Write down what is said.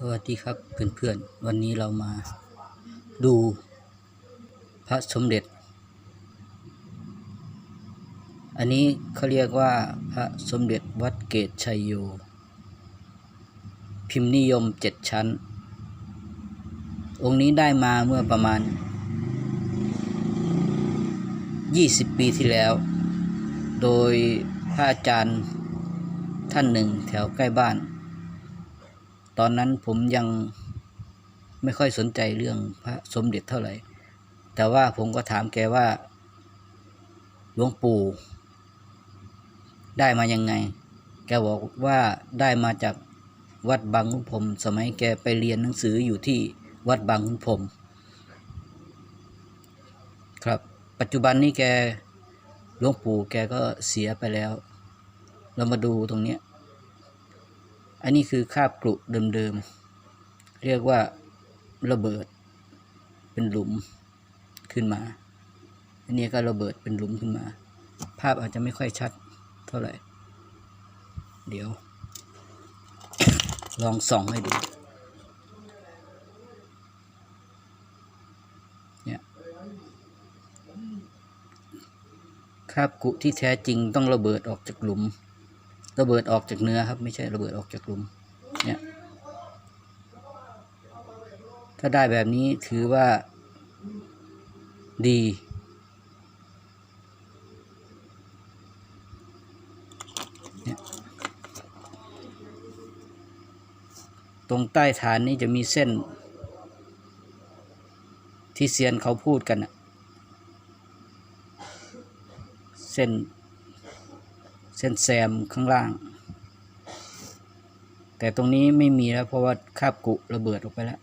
สวัสดีครับเพื่อนๆ วันนี้เรามาดูพระสมเด็จ อันนี้เขาเรียกว่าพระสมเด็จวัดเกตชัยโย พิมพ์นิยมเจ็ดชั้น องค์นี้ได้มาเมื่อประมาณ 20 ปีที่แล้ว โดยพระอาจารย์ท่านหนึ่งแถวใกล้บ้าน ตอนนั้นผมยังไม่ค่อยสนใจเรื่องพระสมเด็จเท่าไหร่ แต่ว่าผมก็ถามแกว่าหลวงปู่ ได้มายังไง แกบอกว่าได้มาจากวัดบางขุนพรมสมัยแกไปเรียนหนังสืออยู่ที่วัดบางขุนพรมครับ ปัจจุบันนี้แกหลวงปู่แกก็เสียไปแล้ว เรามาดูตรงเนี้ย อันนี้คือคาบกรุเดิมๆ เรียกว่าระเบิดเป็นหลุมขึ้นมา อันนี้ก็ระเบิดเป็นหลุมขึ้นมา ภาพอาจจะไม่ค่อยชัดเท่าไหร่ เดี๋ยว ลองส่องให้ดูเนี่ยคาบกุที่แท้จริงต้องระเบิดออกจากหลุม ระเบิดออกจากเนื้อครับ ไม่ใช่ระเบิดออกจากลุมเนี่ยถ้าได้แบบนี้ถือว่าดี ตรงใต้ฐานนี้จะมีเส้น ที่เซียนเขาพูดกัน เส้น เส้นแซมข้างล่าง แต่ตรงนี้ไม่มีแล้วเพราะว่าคาบกุระเบิดออกไปแล้ว